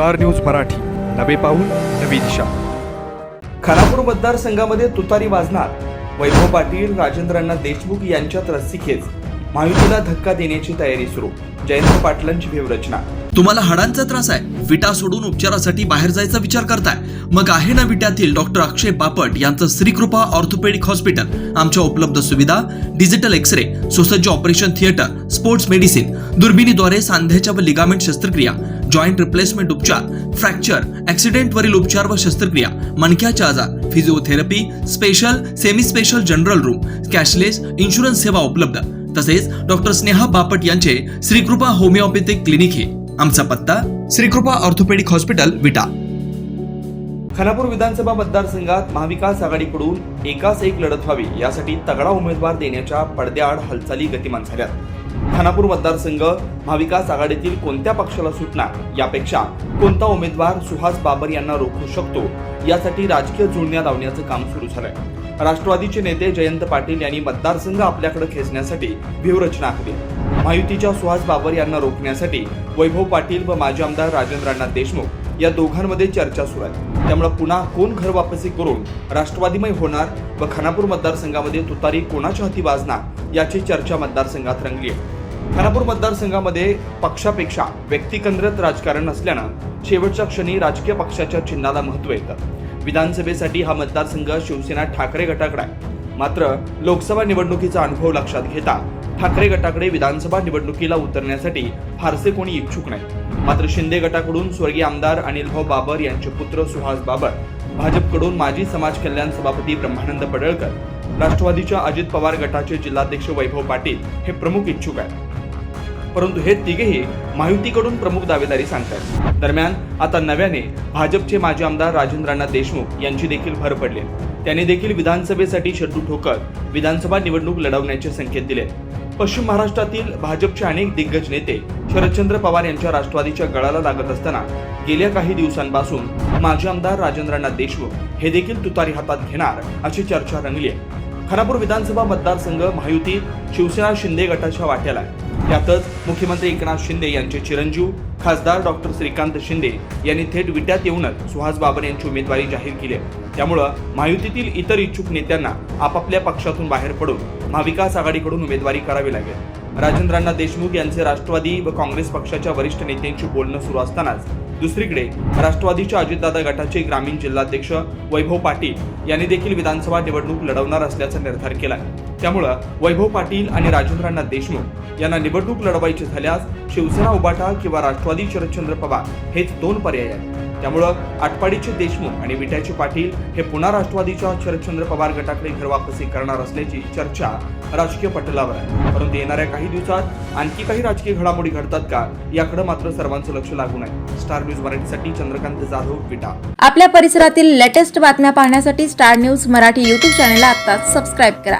Star news Marathi. नवे पाऊल नवी दिशा. खानापूर मतदारसंघामध्ये तुतारी वाजणार. वैभव पाटील राजेंद्रांना देशमुख यांच्यात रस्सीखेच महायुतीला धक्का देण्याची तयारी सुरू. जयंत पाटलांची व्यूहरचना तुम्हाला हाडांचा त्रास आहे. विटा सोडून उपचारासाठी बाहेर जायचा विचार करताय. मग आहे ना विट्यातील डॉक्टर अक्षय बापट यांचं श्रीकृपा ऑर्थोपेडिक हॉस्पिटल. आमच्या उपलब्ध सुविधा डिजिटल एक्स रे सुसज्ज ऑपरेशन थिएटर स्पोर्ट्स मेडिसिन दुर्बिणीद्वारे सांध्याच्या व लिगामेंट शस्त्रक्रिया. जॉईंट रिप्लेसमेंट उपचार फ्रॅक्चर ऍक्सिडेंट वरील उपचार व शस्त्रक्रिया मणक्याचे आजार physiotherapy special semi special general room cashless insurance सेवा उपलब्ध. तसेच डॉक्टर स्नेहा बापट यांचे श्रीकृपा होमिओपॅथिक क्लिनिक हे. आमचा पत्ता श्रीकृपा ऑर्थोपेडिक हॉस्पिटल विटा. खानापूर विधानसभा मतदारसंघात महाविकास आघाडीकडून एकाच एक लढत व्हावी यासाठी तगडा उमेदवार देण्याच्या पडद्याआड हालचाली गतिमान झाल्यात. खानापूर मतदारसंघ महाविकास आघाडीतील कोणत्या पक्षाला सुटणार यापेक्षा कोणता उमेदवार सुहास बाबर यांना रोखू शकतो यासाठी राजकीय जुळण्या लावण्याचं काम सुरू झालंय. राष्ट्रवादीचे नेते जयंत पाटील यांनी मतदारसंघ आपल्याकडे खेचण्यासाठी व्यूहरचना आखली महायुतीच्या सुहास बाबर यांना रोखण्यासाठी वैभव पाटील व माजी आमदार राजेंद्रांना देशमुख या दोघांमध्ये चर्चा सुरू आहे. त्यामुळे पुन्हा कोण घर वापसी करून राष्ट्रवादीमय होणार व खानापूर मतदारसंघामध्ये तुतारी कोणाच्या हाती वाजणार याची चर्चा मतदारसंघात रंगली आहे. खानापूर मतदारसंघामध्ये पक्षापेक्षा व्यक्तिकेंद्रित राजकारण असल्यानं शेवटच्या क्षणी राजकीय पक्षाच्या चिन्हाला महत्त्व येतं. विधानसभेसाठी हा मतदारसंघ शिवसेना ठाकरे गटाकडे आहे. मात्र लोकसभा निवडणुकीचा अनुभव लक्षात घेता ठाकरे गटाकडे विधानसभा निवडणुकीला उतरण्यासाठी फारसे कोणी इच्छुक नाही. मात्र शिंदे गटाकडून स्वर्गीय आमदार अनिलभाऊ बाबर यांचे पुत्र सुहास बाबर भाजपकडून माजी समाज कल्याण सभापती ब्रह्मानंद पडळकर राष्ट्रवादीच्या अजित पवार गटाचे जिल्हाध्यक्ष वैभव पाटील हे प्रमुख इच्छुक आहेत. परंतु हे तिघेही महायुतीकडून प्रमुख दावेदारी सांगतात दरम्यान आता नव्याने भाजपचे माजी आमदार राजेंद्रांना देशमुख यांची देखील भर पडली. त्यांनी देखील विधानसभेसाठी शेड्यू ठोकत विधानसभा निवडणूक लढवण्याचे संकेत दिले. पश्चिम महाराष्ट्रातील भाजपचे अनेक दिग्गज नेते शरदचंद्र पवार यांच्या राष्ट्रवादीच्या गळाला लागत असताना गेल्या काही दिवसांपासून माजी आमदार राजेंद्रांना देशमुख हे देखील तुतारी हातात घेणार अशी चर्चा रंगली आहे. खानापूर विधानसभा मतदारसंघ महायुती शिवसेना शिंदे गटाच्या वाट्याला त्यातच मुख्यमंत्री एकनाथ शिंदे यांचे चिरंजीव खासदार डॉक्टर श्रीकांत शिंदे यांनी थेट विट्यात येऊनच सुहास बाबर यांची उमेदवारी जाहीर केली आहे. त्यामुळं महायुतीतील इतर इच्छुक नेत्यांना आपापल्या पक्षातून बाहेर पडून महाविकास आघाडीकडून उमेदवारी करावी लागेल. राजेंद्रांना देशमुख यांचे राष्ट्रवादी व काँग्रेस पक्षाच्या वरिष्ठ नेत्यांशी बोलणं सुरू असतानाच दुसरीकडे राष्ट्रवादीच्या अजितदादा गटाचे ग्रामीण जिल्हाध्यक्ष वैभव पाटील यांनी देखील विधानसभा निवडणूक लढवणार असल्याचा निर्धार केला त्यामुळं वैभव पाटील आणि राजेंद्रांना देशमुख यांना निवडणूक लढवायची झाल्यास शिवसेना उबाटा किंवा राष्ट्रवादी शरदचंद्र पवार हेच दोन पर्याय आहेत. त्यामुळं आटपाडीचे देशमुख आणि विट्याचे पाटील हे पुन्हा राष्ट्रवादीच्या शरदचंद्र पवार गटाकडे घरवापसी करणार असल्याची चर्चा राजकीय पटलावर आहे. परंतु येणाऱ्या काही दिवसात आणखी काही राजकीय घडामोडी घडतात का याकडे मात्र सर्वांचं लक्ष लागून आहे. स्टार न्यूज मराठीसाठी चंद्रकांत जाधव विटा. आपल्या परिसरातील लेटेस्ट बातम्या पाहण्यासाठी स्टार न्यूज मराठी यूट्यूब चॅनेलला आता सबस्क्राईब करा.